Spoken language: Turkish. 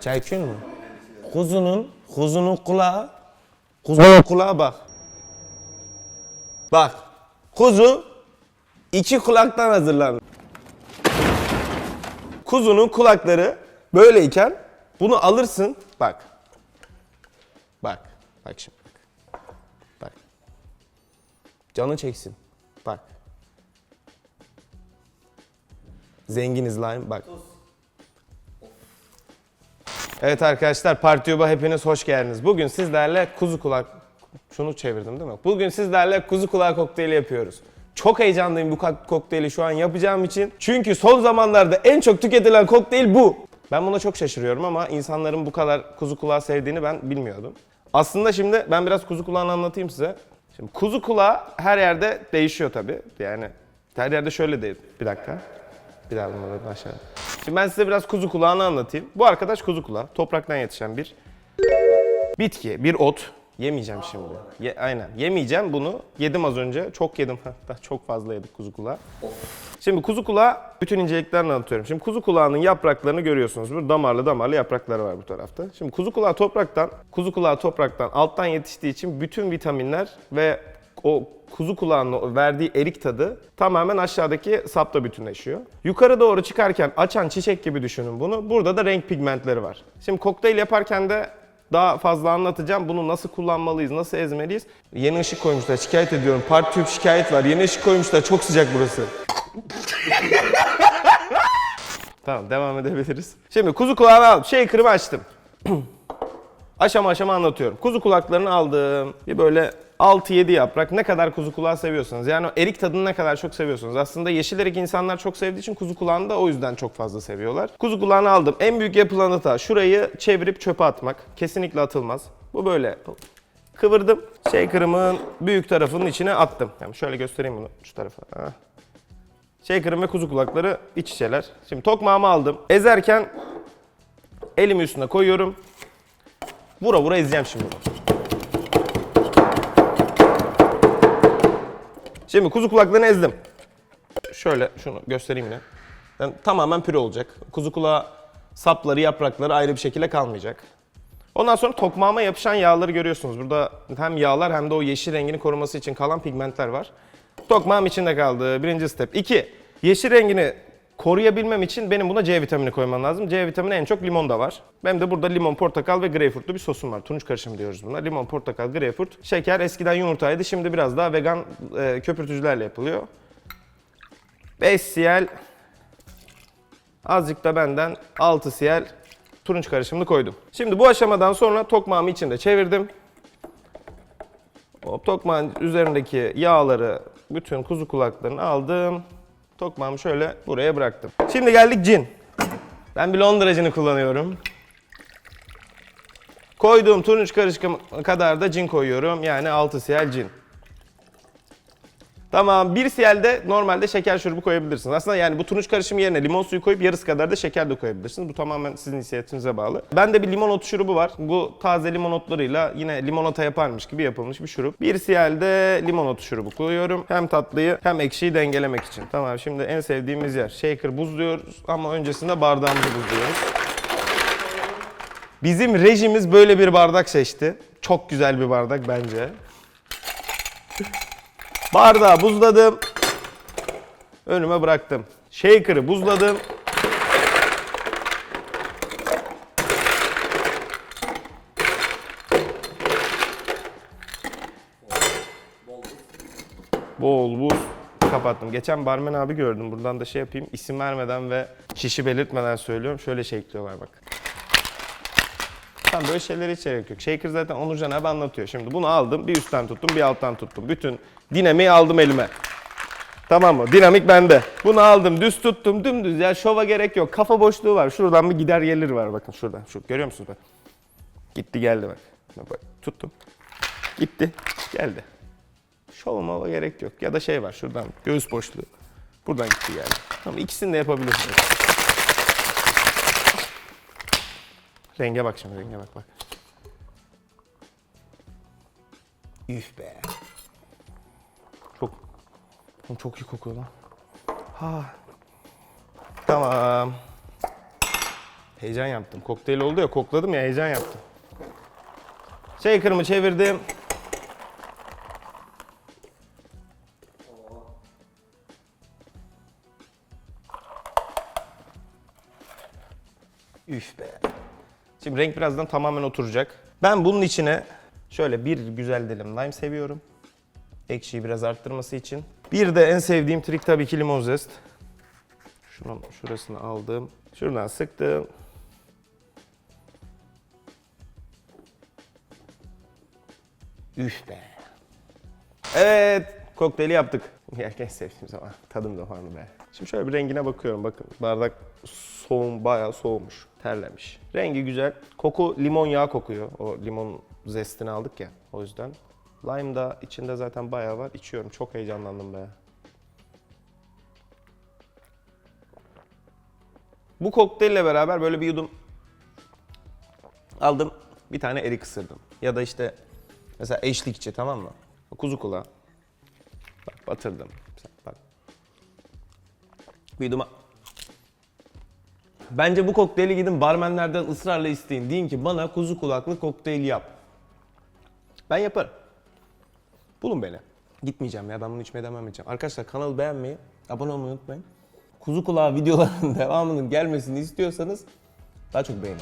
Çay içiyor mu? Kuzunun, kuzunun kulağı, kuzunun kulağı bak. Bak, kuzu iki kulaktan hazırlanır. Kuzunun kulakları böyleyken bunu alırsın, bak. Bak, bak şimdi. Bak. bak. Canı çeksin. Bak. Zenginiz lime, bak. Evet arkadaşlar Partiyuba hepiniz hoş geldiniz. Bugün sizlerle kuzu kulak... Şunu çevirdim değil mi? Bugün sizlerle kuzu kulağı kokteyli yapıyoruz. Çok heyecanlıyım bu kok- kokteyli şu an yapacağım için. Çünkü son zamanlarda en çok tüketilen kokteyl bu. Ben buna çok şaşırıyorum ama insanların bu kadar kuzu kulağı sevdiğini ben bilmiyordum. Aslında şimdi ben biraz kuzu kulağını anlatayım size. Şimdi kuzu kulağı her yerde değişiyor tabii. Yani her yerde şöyle değil. Bir dakika. Bir daha bunları aşağı. Şimdi ben size biraz kuzu kulağını anlatayım. Bu arkadaş kuzu kulağı. Topraktan yetişen bir bitki, bir ot. Yemeyeceğim şimdi. Ye- aynen. Yemeyeceğim bunu. Yedim az önce. Çok yedim. Hatta çok fazla yedik kuzu kulağı. Şimdi kuzu kulağı bütün inceliklerini anlatıyorum. Şimdi kuzu kulağının yapraklarını görüyorsunuz. Burada damarlı damarlı yaprakları var bu tarafta. Şimdi kuzu kulağı topraktan, kuzu kulağı topraktan alttan yetiştiği için bütün vitaminler ve o kuzu kulağının verdiği erik tadı tamamen aşağıdaki sapta bütünleşiyor. Yukarı doğru çıkarken açan çiçek gibi düşünün bunu. Burada da renk pigmentleri var. Şimdi kokteyl yaparken de daha fazla anlatacağım. Bunu nasıl kullanmalıyız, nasıl ezmeliyiz? Yeni ışık koymuşlar. Şikayet ediyorum. Part tüp şikayet var. Yeni ışık koymuşlar. Çok sıcak burası. tamam devam edebiliriz. Şimdi kuzu kulağını aldım. Shaker'ımı açtım. aşama aşama anlatıyorum. Kuzu kulaklarını aldım. Bir böyle 6-7 yaprak. Ne kadar kuzu kulağı seviyorsanız. Yani o erik tadını ne kadar çok seviyorsunuz. Aslında yeşil erik insanlar çok sevdiği için kuzu kulağını da o yüzden çok fazla seviyorlar. Kuzu kulağını aldım. En büyük yapılan hata şurayı çevirip çöpe atmak. Kesinlikle atılmaz. Bu böyle kıvırdım. Shaker'ımın büyük tarafının içine attım. Yani şöyle göstereyim bunu şu tarafa. Ha. Shaker'ım ve kuzu kulakları iç içeler. Şimdi tokmağımı aldım. Ezerken elimi üstüne koyuyorum. Vura vura ezeceğim şimdi bunu. Şimdi kuzu kulaklarını ezdim. Şöyle şunu göstereyim yine. Yani tamamen püre olacak. Kuzu kulağı sapları, yaprakları ayrı bir şekilde kalmayacak. Ondan sonra tokmağıma yapışan yağları görüyorsunuz. Burada hem yağlar hem de o yeşil rengini koruması için kalan pigmentler var. Tokmağım içinde kaldı. Birinci step. İki, yeşil rengini koruyabilmem için benim buna C vitamini koymam lazım. C vitamini en çok limonda var. Benim de burada limon, portakal ve greyfurtlu bir sosum var. Turunç karışımı diyoruz buna. Limon, portakal, greyfurt. Şeker eskiden yumurtaydı. Şimdi biraz daha vegan e, köpürtücülerle yapılıyor. 5 cl Azıcık da benden 6 cl turunç karışımını koydum. Şimdi bu aşamadan sonra tokmağımı içinde çevirdim. Hop, tokmağın üzerindeki yağları, bütün kuzu kulaklarını aldım. Tokmağımı şöyle buraya bıraktım. Şimdi geldik cin. Ben bir Londra cini kullanıyorum. Koyduğum turunç karışımı kadar da cin koyuyorum. Yani 6 cl cin. Tamam, bir cl de normalde şeker şurubu koyabilirsiniz. Aslında yani bu turunç karışımı yerine limon suyu koyup yarısı kadar da şeker de koyabilirsiniz. Bu tamamen sizin inisiyatifinize bağlı. Bende bir limon otu şurubu var. Bu taze limon otlarıyla yine limonata yaparmış gibi yapılmış bir şurup. Bir cl de limon otu şurubu koyuyorum. Hem tatlıyı hem ekşiyi dengelemek için. Tamam şimdi en sevdiğimiz yer. Shaker buzluyoruz ama öncesinde bardağımızı buzluyoruz. Bizim rejimiz böyle bir bardak seçti. Çok güzel bir bardak bence. Bardağı buzladım. Önüme bıraktım. Shaker'ı buzladım. Bol buz kapattım. Geçen barmen abi gördüm. Buradan da şey yapayım. isim vermeden ve kişi belirtmeden söylüyorum. Şöyle shakeliyorlar bak. Tamam böyle şeylere hiç gerek yok. Shaker zaten Onurcan abi anlatıyor. Şimdi bunu aldım, bir üstten tuttum, bir alttan tuttum. Bütün dinamiği aldım elime. Tamam mı? Dinamik bende. Bunu aldım, düz tuttum, dümdüz. Ya şova gerek yok. Kafa boşluğu var. Şuradan bir gider gelir var bakın şuradan. Şu görüyor musunuz bak? Gitti geldi bak. Bak, tuttum. Gitti, geldi. Şova mava gerek yok. Ya da şey var şuradan göğüs boşluğu. Buradan gitti geldi. Tamam ikisini de yapabilirsiniz. Renge bak şimdi renge bak bak. Üf be. Çok Oğlum çok iyi kokuyor lan. Ha. Tamam. Heyecan yaptım. Kokteyl oldu ya kokladım ya heyecan yaptım. Shaker'ımı çevirdim. Üf be. Şimdi renk birazdan tamamen oturacak. Ben bunun içine şöyle bir güzel dilim lime seviyorum. Ekşiyi biraz arttırması için. Bir de en sevdiğim trik tabii ki limon zest. Şunun şurasını aldım. Şuradan sıktım. Üf be. Evet, kokteyli yaptık. Yerken sevdiğim zaman tadım zamanı be. Şimdi şöyle bir rengine bakıyorum. Bakın bardak soğum bayağı soğumuş. Terlemiş. Rengi güzel. Koku limon yağı kokuyor. O limon zestini aldık ya. O yüzden. Lime da içinde zaten bayağı var. İçiyorum. Çok heyecanlandım be. Bu kokteylle beraber böyle bir yudum aldım. Bir tane erik ısırdım. Ya da işte mesela eşlikçi tamam mı? Kuzu kulağı. Bak batırdım. Bak. Bir yudum al- Bence bu kokteyli gidin barmenlerden ısrarla isteyin. Deyin ki bana kuzu kulaklı kokteyl yap. Ben yaparım. Bulun beni. Gitmeyeceğim ya ben bunu içmeye devam edeceğim. Arkadaşlar kanalı beğenmeyi, abone olmayı unutmayın. Kuzu kulağı videolarının devamının gelmesini istiyorsanız daha çok beğenin.